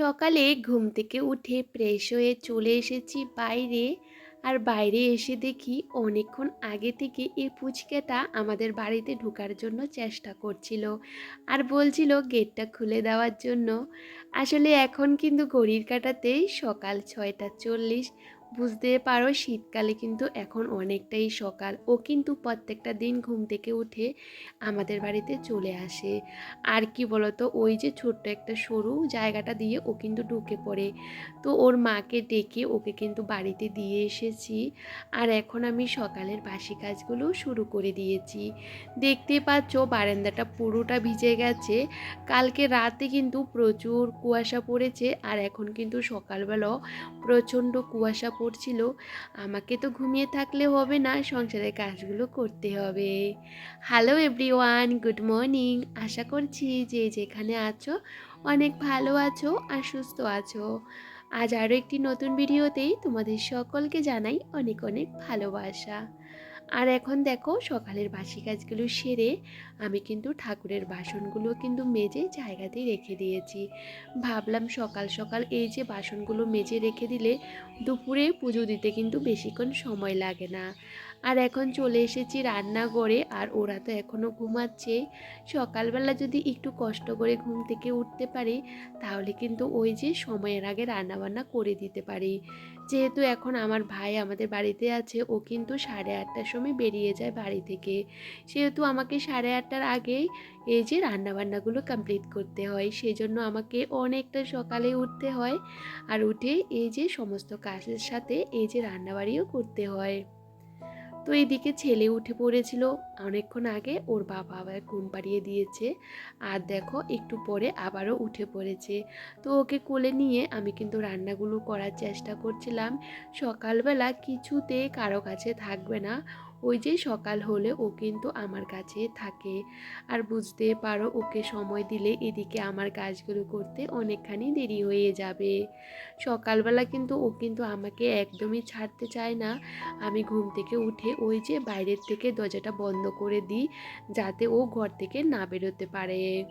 সকালে ঘুম থেকে উঠে ফ্রেশ হয়ে চলে এসেছি বাইরে। আর বাইরে এসে দেখি অনেকক্ষণ আগে থেকে এই পুচকেটা আমাদের বাড়িতে ঢোকার জন্য চেষ্টা করছিল আর বলছিল গেটটা খুলে দেওয়ার জন্য। আসলে এখন কিন্তু ঘড়ির কাটাতেই সকাল ছয়টা চল্লিশ। বুঝতে পারো শীতকালে কিন্তু এখন অনেকটাই সকাল। ও কিন্তু প্রত্যেকটা দিন ঘুম থেকে উঠে আমাদের বাড়িতে চলে আসে। আর কি বলতো, ওই যে ছোট্ট একটা সরু জায়গাটা দিয়ে ও কিন্তু ঢুকে পড়ে। তো ওর মাকে ডেকে ওকে কিন্তু বাড়িতে দিয়ে এসেছি। আর এখন আমি সকালের বাসি কাজগুলো শুরু করে দিয়েছি। দেখতে পাচ্ছ বারান্দাটা পুরোটা ভিজে গেছে। কালকে রাতে কিন্তু প্রচুর কুয়াশা পড়েছে। আর এখন কিন্তু সকালবেলা প্রচণ্ড কুয়াশা পড়ছিল আমাকে তো ঘুমিয়ে থাকলে হবে না, সংসারের কাজগুলো করতে হবে। হ্যালো এভরিওয়ান গুড মর্নিং আশা করছি যে যেখানে আছো অনেক ভালো আছো আর সুস্থ আছো। আজ আরও একটি নতুন ভিডিওতেই তোমাদের সকলকে জানাই অনেক অনেক ভালোবাসা। আর এখন দেখো সকালের বাসি কাজগুলো সেরে আমি কিন্তু ঠাকুরের বাসনগুলো কিন্তু মেজে জায়গাতেই রেখে দিয়েছি। ভাবলাম সকাল সকাল এই যে বাসনগুলো মেজে রেখে দিলে দুপুরে পুজো দিতে কিন্তু বেশিক্ষণ সময় লাগে না। আর এখন চলে এসেছি রান্নাঘরে, আর ওরা তো এখনও ঘুমাচ্ছে। সকালবেলা যদি একটু কষ্ট করে ঘুম থেকে উঠতে পারি, তাহলে কিন্তু ওই যে সময়ের আগে রান্নাবান্না করে দিতে পারি। যেহেতু এখন আমার ভাই আমাদের বাড়িতে আছে, ও কিন্তু সাড়ে আটটার সময় বেরিয়ে যায় বাড়ি থেকে। সেহেতু আমাকে সাড়ে আটটার আগেই এই যে রান্নাবান্নাগুলো কমপ্লিট করতে হয়। সেই জন্য আমাকে অনেকটা সকালে উঠতে হয়, আর উঠে এই যে সমস্ত কাজের সাথে এই যে রান্নাবাড়িও করতে হয়। তো এদিকে ছেলে উঠে পড়েছিল। অনেকক্ষণ আগে ওর বাবা আবার ঘুম পাড়িয়ে দিয়েছে। আর দেখো, একটু পরে আবারও উঠে পড়েছে। তো ওকে কোলে নিয়ে আমি কিন্তু রান্নাগুলো করার চেষ্টা করছিলাম। সকালবেলা কিছুতে কারও কাছে থাকবে না। ওই যে সকাল হলে ও কিন্তু আমার কাছে থাকে। আর বুঝতে পারো, ওকে সময় দিলে এদিকে আমার কাজগুলো করতে অনেকখানি দেরি হয়ে যাবে। সকালবেলা কিন্তু ও কিন্তু আমাকে একদমই ছাড়তে চায় না। আমি ঘুম থেকে উঠে ওই যে বাইরের থেকে দরজাটা বন্ধ করে দিই, যাতে ও ঘর থেকে না বেরোতে পারে।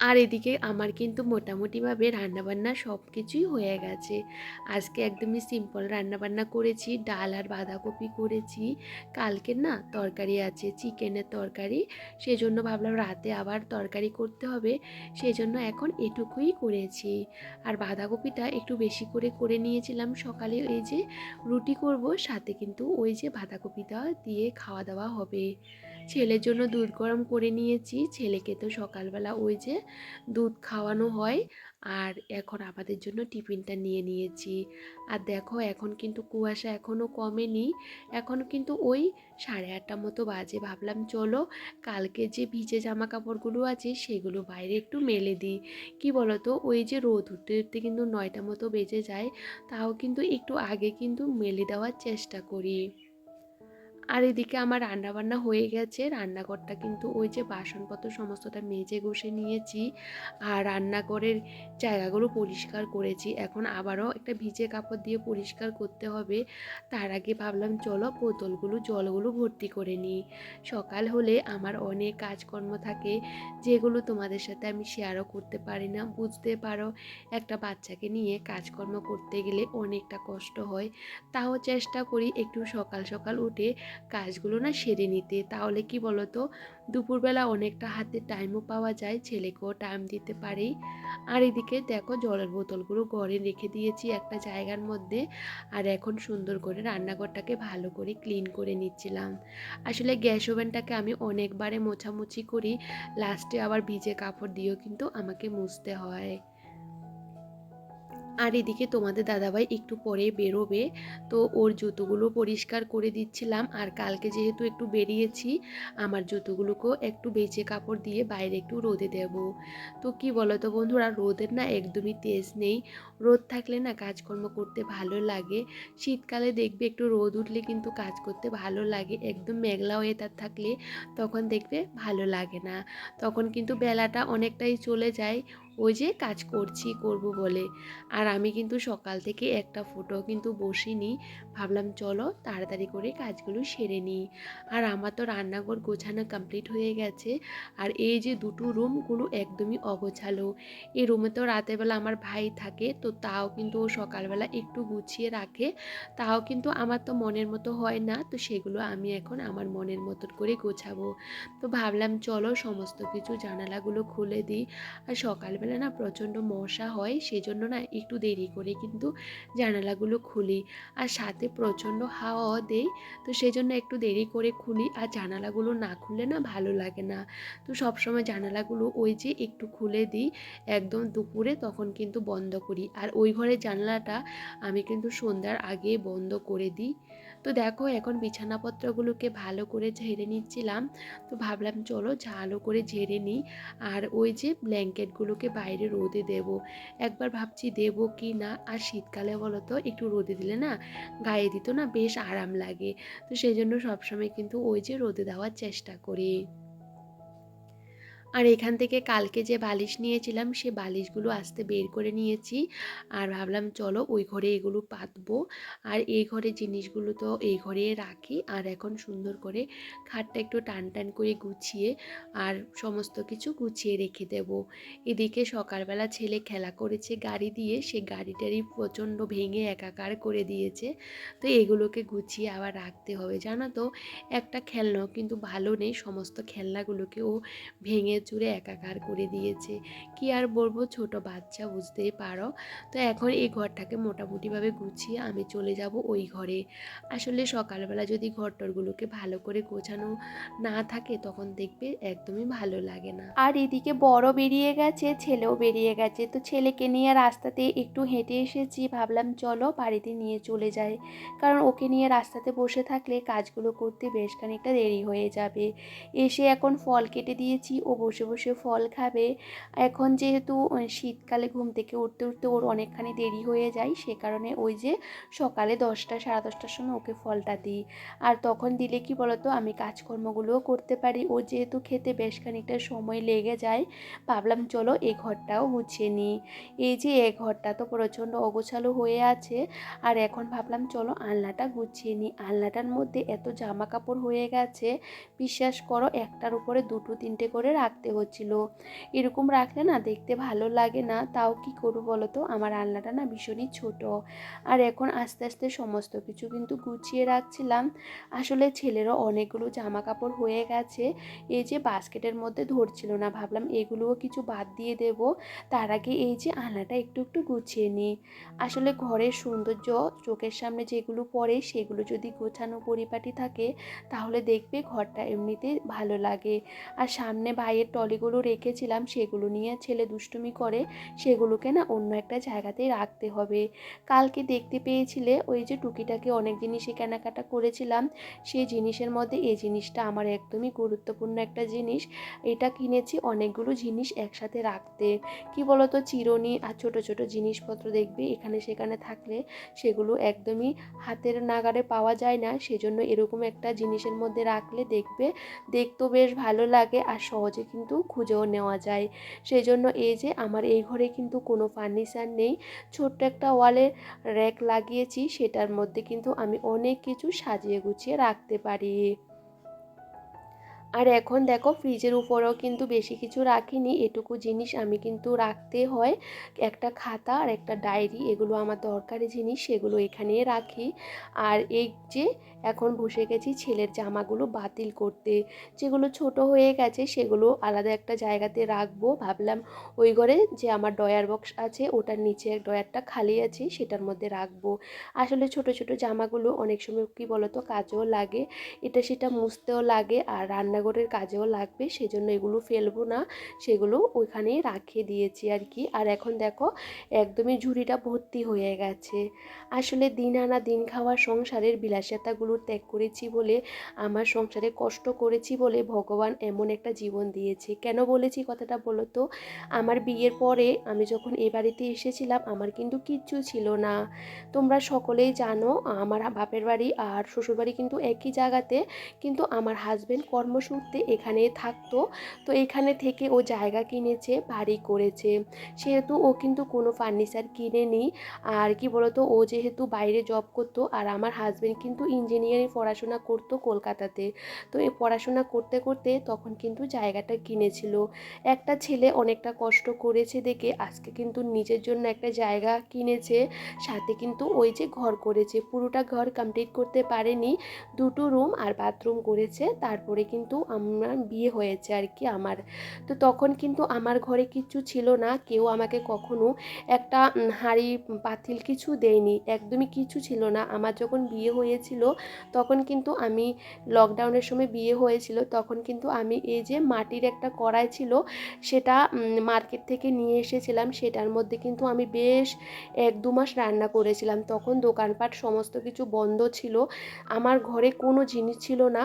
আর এদিকে আমার কিন্তু মোটামুটিভাবে রান্নাবান্না সব কিছুই হয়ে গেছে। আজকে একদমই সিম্পল রান্নাবান্না করেছি, ডাল আর বাঁধাকপি করেছি। কালকে না তরকারি আছে, চিকেনের তরকারি। সেই জন্য ভাবলাম রাতে আবার তরকারি করতে হবে। সেই জন্য এখন এটুকুই করেছি। আর বাঁধাকপিটা একটু বেশি করে করে নিয়েছিলাম সকালে, এই যে রুটি করব, সাথে কিন্তু ওই যে বাঁধাকপিটা দিয়ে খাওয়া দাওয়া হবে। ছেলের জন্য দুধ গরম করে নিয়েছি। ছেলেকে তো সকালবেলা ওই যে দুধ খাওয়ানো হয়। আর এখন আমাদের জন্য টিফিনটা নিয়ে নিয়েছি। আর দেখো এখন কিন্তু কুয়াশা এখনও কমেনি। এখন কিন্তু ওই সাড়ে আটটা মতো বাজে। ভাবলাম চলো কালকে যে ভিজে জামা কাপড়গুলো আছে সেগুলো বাইরে একটু মেলে দিই। কি বলতো? ওই যে রোদ উঠতে উঠতে কিন্তু নয়টা মতো বেজে যায়। তাও কিন্তু একটু আগে কিন্তু মেলে দেওয়ার চেষ্টা করি। আর এদিকে আমার রান্নাবান্না হয়ে গেছে। রান্নাঘরটা কিন্তু ওই যে বাসনপত্র সমস্তটা মেজে ঘষে নিয়েছি আর রান্নাঘরের জায়গাগুলো পরিষ্কার করেছি। এখন আবারও একটা ভিজে কাপড় দিয়ে পরিষ্কার করতে হবে। তার আগে ভাবলাম, চলো বোতলগুলো, জলগুলো ভর্তি করে নিই। সকাল হলে আমার অনেক কাজকর্ম থাকে যেগুলো তোমাদের সাথে আমি শেয়ারও করতে পারি না। বুঝতে পারো, একটা বাচ্চাকে নিয়ে কাজকর্ম করতে গেলে অনেকটা কষ্ট হয়। তাও চেষ্টা করি একটু সকাল সকাল উঠে কাজগুলো না সেরে নিতে। তাহলে কি বলতো? দুপুরবেলা অনেকটা হাতে টাইমও পাওয়া যায়, ছেলেকেও টাইম দিতে পারি আর এদিকে দেখো জলের বোতলগুলো ঘরে রেখে দিয়েছি একটা জায়গার মধ্যে। আর এখন সুন্দর করে রান্নাঘরটাকে ভালো করে ক্লিন করে নিচ্ছিলাম। আসলে গ্যাস ওভেনটাকে আমি অনেকবারে মোছামুছি করি লাস্টে আবার ভিজে কাপড় দিয়েও কিন্তু আমাকে মুছতে হয়। আর এদিকে তোমাদের দাদাভাই একটু পরে বেরোবে। তো ওর জুতোগুলো পরিষ্কার করে দিচ্ছিলাম। আর কালকে যেহেতু একটু বেরিয়েছি, আমার জুতোগুলোকেও একটু বেঁচে কাপড় দিয়ে বাইরে একটু রোদে দেব। তো কি বলো তো বন্ধুরা, রোদের না একদমই তেজ নেই। রোদ থাকলে না কাজকর্ম করতে ভালো লাগে। শীতকালে দেখবে একটু রোদ উঠলে কিন্তু কাজ করতে ভালো লাগে। একদম মেঘলা ওয়েদার থাকলে তখন দেখবে ভালো লাগে না। তখন কিন্তু বেলাটা অনেকটাই চলে যায়। ওই যে কাজ করছি, করব বলে। আর আমি কিন্তু সকাল থেকে একটা ফটো কিন্তু বসিনি। ভাবলাম চলো তাড়াতাড়ি করে কাজগুলো সেরে নিই। আর আমার তো রান্নাঘর গোছানো কমপ্লিট হয়ে গেছে। আর এই যে দুটো রুমগুলো একদমই অগোছালো। এই রুমে তো রাতেরবেলা আমার ভাই থাকে, তো তাও কিন্তু ও সকালবেলা একটু গুছিয়ে রাখে। তাও কিন্তু আমার তো মনের মতো হয় না, তো সেগুলো আমি এখন আমার মনের মতন করে গোছাবো। তো ভাবলাম চলো সমস্ত কিছু জানালাগুলো খুলে দিই। আর সকালবেলা না প্রচণ্ড মশা হয়, সেজন্য না একটু দেরি করে কিন্তু জানালাগুলো খুলি। আর সাথে প্রচণ্ড হাওয়াও দেই তো সেজন্য একটু দেরি করে খুলি। আর জানালাগুলো না খুলে না ভালো লাগে না। তো সবসময় জানালাগুলো ওই যে একটু খুলে দিই, একদম দুপুরে তখন কিন্তু বন্ধ করি। আর ওই ঘরের জানলাটা আমি কিন্তু সন্ধ্যার আগে বন্ধ করে দিই। তো দেখো এখন বিছানাপত্রগুলোকে ভালো করে ঝেড়ে নিচ্ছিলাম। তো ভাবলাম চলো ভালো করে ঝেড়ে নিই আর ওই যে ব্ল্যাঙ্কেটগুলোকে বাইরে রোদে দেব। একবার ভাবছি দেব কি না? আর শীতকালে বলো তো একটু রোদে দিলে না গায়ে দিত না বেশ আরাম লাগে। তো সেই জন্য সবসময় কিন্তু ওই যে রোদে দেওয়ার চেষ্টা করি। আর এখান থেকে কালকে যে বালিশ নিয়েছিলাম, সে বালিশগুলো আস্তে বের করে নিয়েছি। আর ভাবলাম, চলো ওই ঘরে এগুলো পাতবো। আর এই ঘরে জিনিসগুলো তো এই ঘরে রাখি। আর এখন সুন্দর করে খাটটা একটু টান টান করে গুছিয়ে আর সমস্ত কিছু গুছিয়ে রেখে দেব। এদিকে সকালবেলা ছেলে খেলা করেছে গাড়ি দিয়ে। সে গাড়িটারই প্রচণ্ড ভেঙে একাকার করে দিয়েছে। তো এগুলোকে গুছিয়ে আবার রাখতে হবে। জানো তো, একটা খেলনাও কিন্তু ভালো নেই। সমস্ত খেলনাগুলোকে ও ভেঙে চুরে একাকার করে দিয়েছে। কি আর বলব, ছোট বাচ্চা, বুঝতেই পারো? তো এখন এই ঘরটাকে মোটামুটিভাবে গুছিয়ে আমি চলে যাব ওই ঘরে। আসলে সকালবেলা যদি ঘরটরগুলোকে ভালো করে গোছানো না থাকে, তখন দেখবে একদমই ভালো লাগে না। আর এদিকে বড় বেরিয়ে গেছে, ছেলেও বেরিয়ে গেছে। তো ছেলেকে নিয়ে রাস্তাতে একটু হেঁটে এসেছি, ভাবলাম চলো বাড়িতে নিয়ে চলে যাই। কারণ ওকে নিয়ে রাস্তাতে বসে থাকলে কাজগুলো করতে বেশ খানিকটা দেরি হয়ে যাবে। এসে এখন ফল কেটে দিয়েছি, ও বসে বসে বসে ফল খাবে। এখন যেহেতু শীতকালে ঘুম থেকে উঠতে উঠতে ওর অনেকখানি দেরি হয়ে যায়, সে কারণে ওই যে সকালে দশটা, সাড়ে দশটার সময় ওকে ফলটা দিই। আর তখন দিলে কি বলতো, আমি কাজকর্মগুলোও করতে পারি। ও যেহেতু খেতে বেশ খানিকটা সময় লেগে যায়, ভাবলাম চলো এই ঘরটাও গুছিয়ে নিই। এই যে এ ঘরটা তো প্রচণ্ড অগোছালো হয়ে আছে। আর এখন ভাবলাম চলো আলনাটা গুছিয়ে নিই। আলনাটার মধ্যে এত জামা কাপড় হয়ে গেছে, বিশ্বাস করো একটার উপরে দুটো, তিনটে করে রাখতে হচ্ছিল। এরকম রাখলে না দেখতে ভালো লাগে না। তাও কি করব বলো তো আমার আলনাটা না ভীষণই ছোট। আর এখন আস্তে আস্তে সমস্ত কিছু কিন্তু গুছিয়ে রাখছিলাম। আসলে ছেলেরও অনেকগুলো জামা কাপড় হয়ে গেছে। এই যে বাস্কেটের মধ্যে ধরছিল না, ভাবলাম এগুলোও কিছু বাদ দিয়ে দেব। তার আগে এই যে আলনাটা একটু একটু গুছিয়ে নিই। আসলে ঘরের সৌন্দর্য, চোখের সামনে যেগুলো পড়ে সেগুলো যদি গোছানো পরিপাটি থাকে, তাহলে দেখবে ঘরটা এমনিতে ভালো লাগে। আর সামনে ভাইয়ের টলিগুলো রেখেছিলাম, সেগুলো নিয়ে ছেলে দুষ্টুমি করে, সেগুলোকে না অন্য একটা জায়গাতেই রাখতে হবে। কালকে দেখতে পেয়েছিলে ওই যে টুকিটাকে অনেক জিনিসই কেনাকাটা করেছিলাম সেই জিনিসের মধ্যে এই জিনিসটা আমার একদমই গুরুত্বপূর্ণ একটা জিনিস। এটা কিনেছি অনেকগুলো জিনিস একসাথে রাখতে। কি বলতো, চিরুনি আর ছোট ছোট জিনিসপত্র দেখবে এখানে সেখানে থাকলে সেগুলো একদমই হাতের নাগারে পাওয়া যায় না। সেজন্য এরকম একটা জিনিসের মধ্যে রাখলে দেখবে, দেখতেও বেশ ভালো লাগে আর সহজে কিন্তু খুঁজেও নেওয়া যায়। সেই জন্য এই যে আমার এই ঘরে কিন্তু কোনো ফার্নিচার নেই। ছোট্ট একটা ওয়ালে র্যাক লাগিয়েছি, সেটার মধ্যে কিন্তু আমি অনেক কিছু সাজিয়ে গুছিয়ে রাখতে পারি। আর এখন দেখো ফ্রিজের উপরেও কিন্তু বেশি কিছু রাখিনি। এটুকু জিনিস আমি কিন্তু রাখতে হয়। একটা খাতা আর একটা ডায়েরি এগুলো আমার দরকারি জিনিস, সেগুলো এখানে রাখি। আর এই যে এখন বসে গেছি ছেলের জামাগুলো বাতিল করতে। যেগুলো ছোট হয়ে গেছে, সেগুলো আলাদা একটা জায়গাতে রাখব। ভাবলাম ওই ঘরে যে আমার ডয়ার বক্স আছে, ওটার নিচে ডয়ারটা খালি আছে, সেটার মধ্যে রাখব। আসলে ছোট ছোট জামাগুলো অনেক সময় কী বলতো কাজেও লাগে। এটা সেটা মুছতেও লাগে আর রান্নাঘরের কাজেও লাগবে, সেজন্য এগুলো ফেলব না। সেগুলো ওইখানেই রাখে দিয়েছি আর কি। আর এখন দেখো, একদমই ঝুড়িটা ভর্তি হয়ে গেছে। আসলে দিন আনা দিন খাওয়া সংসারের বিলাসিতাগুলো ত্যাগ করেছি বলে, আমার সংসারে কষ্ট করেছি বলে ভগবান এমন একটা জীবন দিয়েছে। কেন বলেছি কথাটা বলো তো? আমার বিয়ের পরে আমি যখন এ বাড়িতে এসেছিলাম, আমার কিন্তু কিচ্ছু ছিল না। তোমরা সকলেই জানো, আমার বাপের বাড়ি আর শ্বশুরবাড়ি কিন্তু একই জায়গাতে, কিন্তু আমার হাজব্যান্ড কর্মসূত্রে উঠতে এখানে থাকতো। তো এখানে থেকে ও জায়গা কিনেছে, বাড়ি করেছে। সেহেতু ও কিন্তু কোনো ফার্নিচার কিনেনি। আর কি বলতো, ও যেহেতু বাইরে জব করতো, আর আমার হাজব্যান্ড কিন্তু ইঞ্জিনিয়ারিং পড়াশোনা করতো কলকাতাতে। তো এই পড়াশোনা করতে করতে তখন কিন্তু জায়গাটা কিনেছিল। একটা ছেলে অনেকটা কষ্ট করেছে দেখে, আজকে কিন্তু নিজের জন্য একটা জায়গা কিনেছে। সাথে কিন্তু ওই যে ঘর করেছে। পুরোটা ঘর কমপ্লিট করতে পারেনি। দুটো রুম আর বাথরুম করেছে। তারপরে কিন্তু আমার বিয়ে হয়েছে আর কি আমার। তো তখন কিন্তু আমার ঘরে কিছু ছিল না, কেউ আমাকে কখনো একটা হাঁড়ি পাতিল কিছু দেয়নি, একদমই কিছু ছিল না। আমার যখন বিয়ে হয়েছিল, তখন কিন্তু আমি লকডাউনের সময় বিয়ে হয়েছিল, তখন কিন্তু আমি এই যে মাটির একটা কড়াই ছিল, সেটা মার্কেট থেকে নিয়ে এসেছিলাম। সেটার মধ্যে কিন্তু আমি বেশ এক দু মাস রান্না করেছিলাম। তখন দোকানপাট সমস্ত কিছু বন্ধ ছিল। আমার ঘরে কোনো জিনিস ছিল না।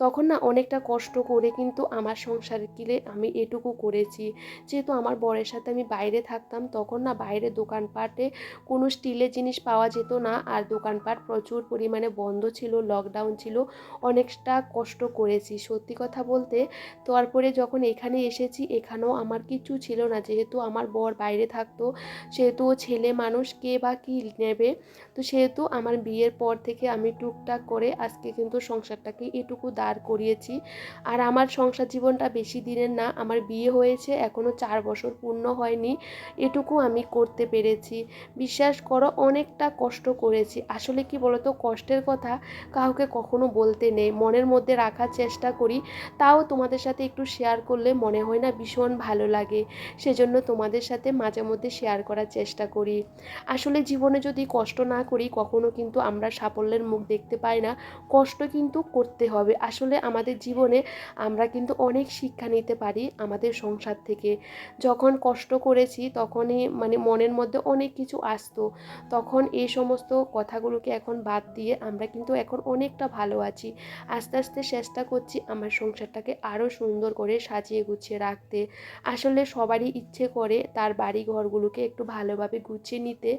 তখন না অনেকটা কষ্ট করে কিন্তু আমার সংসার কিলে আমি এটুকু করেছি। যেহেতু আমার বরের সাথে আমি বাইরে থাকতাম, তখন না বাইরে দোকানপাটে কোনো স্টিলের জিনিস পাওয়া যেত না। আর দোকানপাট প্রচুর পরিমাণে বন্ধ ছিল লকডাউন ছিল। অনেকটা কষ্ট করেছি। সত্যি কথা বলতে তারপরে যখন এখানে এসেছি, এখানেও আমার কিছু ছিল না। যেহেতু আমার বর বাইরে থাকতো, সেহেতু ছেলে মানুষ কে বা কী নেবে? তো সেহেতু আমার বিয়ের পর থেকে আমি টুকটাক করে আজকে কিন্তু সংসারটাকে এটুকু দাঁড় করিয়েছি। আর আমার সংসার জীবনটা বেশি দিনের না, আমার বিয়ে হয়েছে এখনও চার বছর পূর্ণ হয়নি, এটুকু আমি করতে পেরেছি। বিশ্বাস করো, অনেকটা কষ্ট করেছি। আসলে কি বলতো, কষ্টের কথা কাউকে কখনো বলতে নেই। মনের মধ্যে রাখার চেষ্টা করি, তাও তোমাদের সাথে একটু শেয়ার করলে মনে হয় না ভীষণ ভালো লাগে। সেজন্য তোমাদের সাথে মাঝে মধ্যে শেয়ার করার চেষ্টা করি। আসলে জীবনে যদি কষ্ট না করি, কখনো কিন্তু আমরা সাফল্যের মুখ দেখতে পাই না, কষ্ট কিন্তু করতে হবে। আসলে আমাদের জীবনে আমরা কিন্তু অনেক শিক্ষা নিতে পারি আমাদের সংসার থেকে। যখন কষ্ট করেছি তখনই মানে মনের মধ্যে অনেক কিছু আসতো। তখন এই সমস্ত কথাগুলোকে এখন বাদ দিয়ে আমরা কিন্তু এখন অনেকটা ভালো আছি। আস্তে আস্তে চেষ্টা করছি আমার সংসারটাকে আরও সুন্দর করে সাজিয়ে গুছিয়ে রাখতে। আসলে সবারই ইচ্ছে করে তার বাড়ি ঘরগুলোকে একটু ভালোভাবে গুছিয়ে নিতে।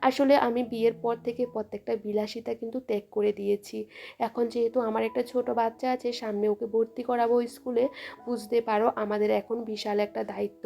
আসলে আমি বিয়ের পর থেকে প্রত্যেকটা বিলাসিতা কিন্তু ত্যাগ করে দিয়েছি। এখন যেহেতু আমার একটা ছোট বাচ্চা আছে, সামনে ওকে ভর্তি করাবো স্কুলে, বুঝতে পারো আমাদের এখন বিশাল একটা দায়িত্ব।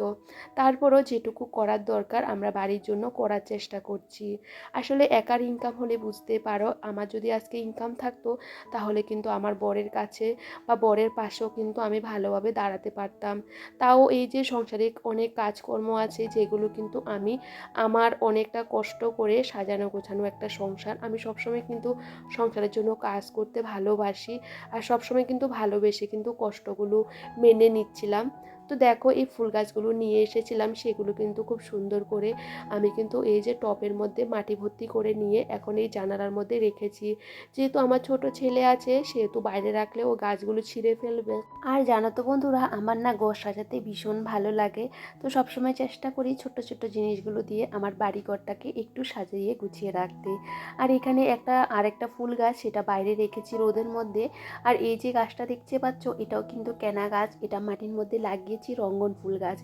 তারপরও যেটুকু করার দরকার আমরা বাড়ির জন্য করার চেষ্টা করছি। আসলে একার ইনকাম হলে বুঝতে পারো, আমার যদি আজকে ইনকাম থাকতো, তাহলে কিন্তু আমার বরের কাছে বা বরের পাশেও কিন্তু আমি ভালোভাবে দাঁড়াতে পারতাম। তাও এই যে সংসারে অনেক কাজকর্ম আছে, যেগুলো কিন্তু আমি আমার অনেকটা কষ্ট করে সাজানো গোছানো একটা সংসার আমি সবসময় কিন্তু সংসারের জন্য কাজ করতে ভালোবাসি। আর সবসময় কিন্তু ভালোবেসে কিন্তু কষ্টগুলো মেনে নিচ্ছিলাম। তো দেখো এই ফুল গাছগুলো নিয়ে এসেছিলাম, সেগুলো কিন্তু খুব সুন্দর করে আমি কিন্তু এই যে টপের মধ্যে মাটি ভর্তি করে নিয়ে এখন এই জানালার মধ্যে রেখেছি। যেহেতু আমার ছোট ছেলে আছে, সেহেতু বাইরে রাখলে ও গাছগুলো ছিঁড়ে ফেলবে। আর জানো তো বন্ধুরা, আমার না ঘর সাজাতে ভীষণ ভালো লাগে। তো সবসময় চেষ্টা করি ছোট ছোট জিনিসগুলো দিয়ে আমার বাড়িঘরটাকে একটু সাজিয়ে গুছিয়ে রাখতে। আর এখানে একটা, আরেকটা ফুল গাছ সেটা বাইরে রেখেছি রোদের মধ্যে। আর এই যে গাছটা দেখতে পাচ্ছ, এটাও কিন্তু কেনা গাছ, এটা মাটির মধ্যে লাগিয়েছি, রঙ্গন ফুল গাছ।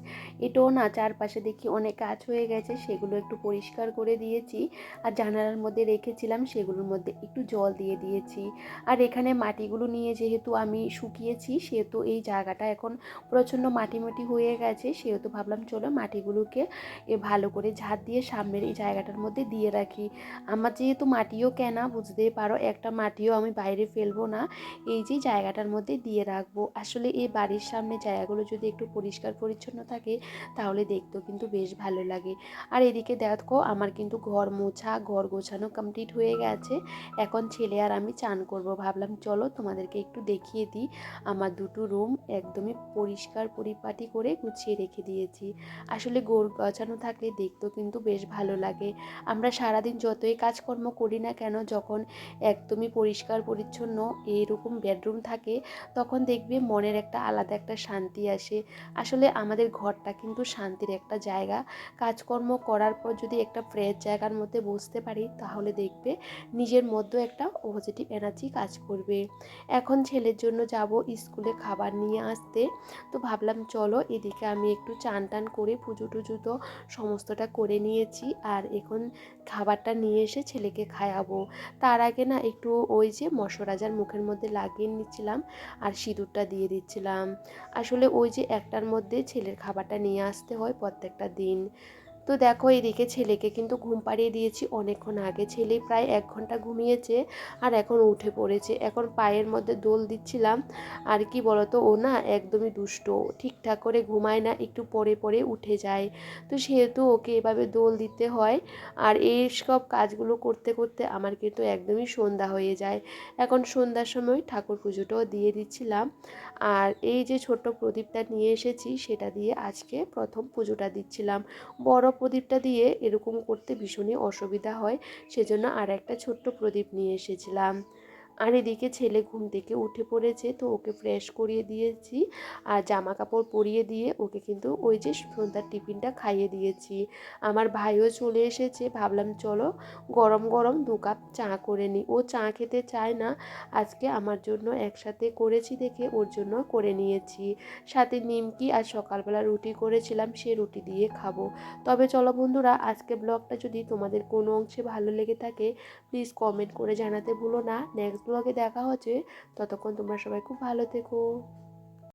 এটাও না, চারপাশে দেখি অনেক গাছ হয়ে গেছে, সেগুলো একটু পরিষ্কার করে দিয়েছি। আর জানালার মধ্যে রেখেছিলাম, সেগুলোর মধ্যে একটু জল দিয়ে দিয়েছি। আর এখানে মাটিগুলো নিয়ে যেহেতু আমি শুকিয়েছি, সেহেতু এই জায়গাটা এখন প্রচণ্ড মাটি মাটি হয়ে গেছে, সেহেতু ভাবলাম চলো মাটিগুলোকে এ ভালো করে ঝাড় দিয়ে সামনের এই জায়গাটার মধ্যে দিয়ে রাখি। আমার যেহেতু মাটিও কেনা, বুঝতেই পারো, একটা মাটিও আমি বাইরে ফেলব না, এই যে জায়গাটার মধ্যে দিয়ে রাখব। আসলে এই বাড়ির সামনে জায়গাগুলো যদি একটু পরিষ্কার পরিচ্ছন্ন থাকে, তাহলে দেখতেও কিন্তু বেশ ভালো লাগে। আর এদিকে দেখো আমার কিন্তু ঘর মোছা, ঘর গোছানো কমপ্লিট হয়ে গেছে। এখন ছেলে আর আমি চান করব। ভাবলাম চলো তোমাদেরকে একটু দেখিয়ে দিই। আমার দুটো রুম একদমই পরিষ্কার পরিপাটি করে গুছিয়ে রেখে দিয়েছি। আসলে গোর গোছানো থাকলে দেখতেও কিন্তু বেশ ভালো লাগে। আমরা সারাদিন যতই কাজকর্ম করি না কেন, যখন একদমই পরিষ্কার পরিচ্ছন্ন এরকম বেডরুম থাকে, তখন দেখবে মনের একটা আলাদা একটা শান্তি আসে। আসলে আমাদের ঘরটা কিন্তু শান্তির একটা জায়গা। কাজকর্ম করার পর যদি একটা ফ্রেশ জায়গার মধ্যে বসতে পারি, তাহলে দেখবে নিজের মধ্যে একটা পজিটিভ এনার্জি কাজ করবে। এখন ছেলের জন্য যাব স্কুলে খাবার নিয়ে আসতে। তো ভাবলাম চলো এদিকে আমি একটু চান টান করে পুজো টুজো তো সমস্তটা করে নিয়েছি আর এখন খাবারটা নিয়ে এসে ছেলেকে খাওয়াবো। তার আগে না একটু ওই যে মশরাজার মুখের মধ্যে লাগিয়ে নিচ্ছিলাম আর সিঁদুরটা দিয়ে দিচ্ছিলাম। আসলে ওই যে একটার মধ্যে ছেলের খাবারটা নিয়ে আসতে হয় প্রত্যেকটা দিন। তো দেখো এদিকে ছেলেকে কিন্তু ঘুম পাড়িয়ে দিয়েছি। অনেকক্ষণ আগে ছেলে প্রায় এক ঘণ্টা ঘুমিয়েছে আর এখন উঠে পড়েছে। এখন পায়ের মধ্যে দোল দিচ্ছিলাম। আর কি বলতো, ও না একদমই দুষ্ট। ঠিকঠাক করে ঘুমায় না, একটু পরে পরে উঠে যায়। তো সেহেতু ওকে এভাবে দোল দিতে হয়। আর এই সব কাজগুলো করতে করতে আমার কিন্তু একদমই সন্ধ্যা হয়ে যায়। এখন সন্ধ্যার সময় ঠাকুর পুজোটাও দিয়ে দিচ্ছিলাম। আর এই যে ছোট্ট প্রদীপটা নিয়ে এসেছি, সেটা দিয়ে আজকে প্রথম পুজোটা দিচ্ছিলাম। বড় প্রদীপটা দিয়ে এরকম করতে ভীষণই অসুবিধা হয়, সেজন্য আর একটা ছোট্ট প্রদীপ নিয়ে এসেছিলাম। আর এদিকে ছেলে ঘুম থেকে উঠে পড়েছে, তো ওকে ফ্রেশ করিয়ে দিয়েছি। আর জামা কাপড় পরিয়ে দিয়ে ওকে কিন্তু ওই যে সন্ধ্যার টিফিনটা খাইয়ে দিয়েছি। আমার ভাইও চলে এসেছে, ভাবলাম চলো গরম গরম দু কাপ চা করে নিই ও চা খেতে চায় না, আজকে আমার জন্য একসাথে করেছি দেখে ওর জন্য করে নিয়েছি। সাথে নিমকি আর সকালবেলা রুটি করেছিলাম, সে রুটি দিয়ে খাব। তবে চলো বন্ধুরা, আজকে ব্লগটা যদি তোমাদের কোনো অংশে ভালো লেগে থাকে প্লিজ কমেন্ট করে জানাতে ভুলো না। নেক্সট ব্লগে দেখা হচ্ছে ততক্ষণ তোমরা সবাই খুব ভালো থেকো।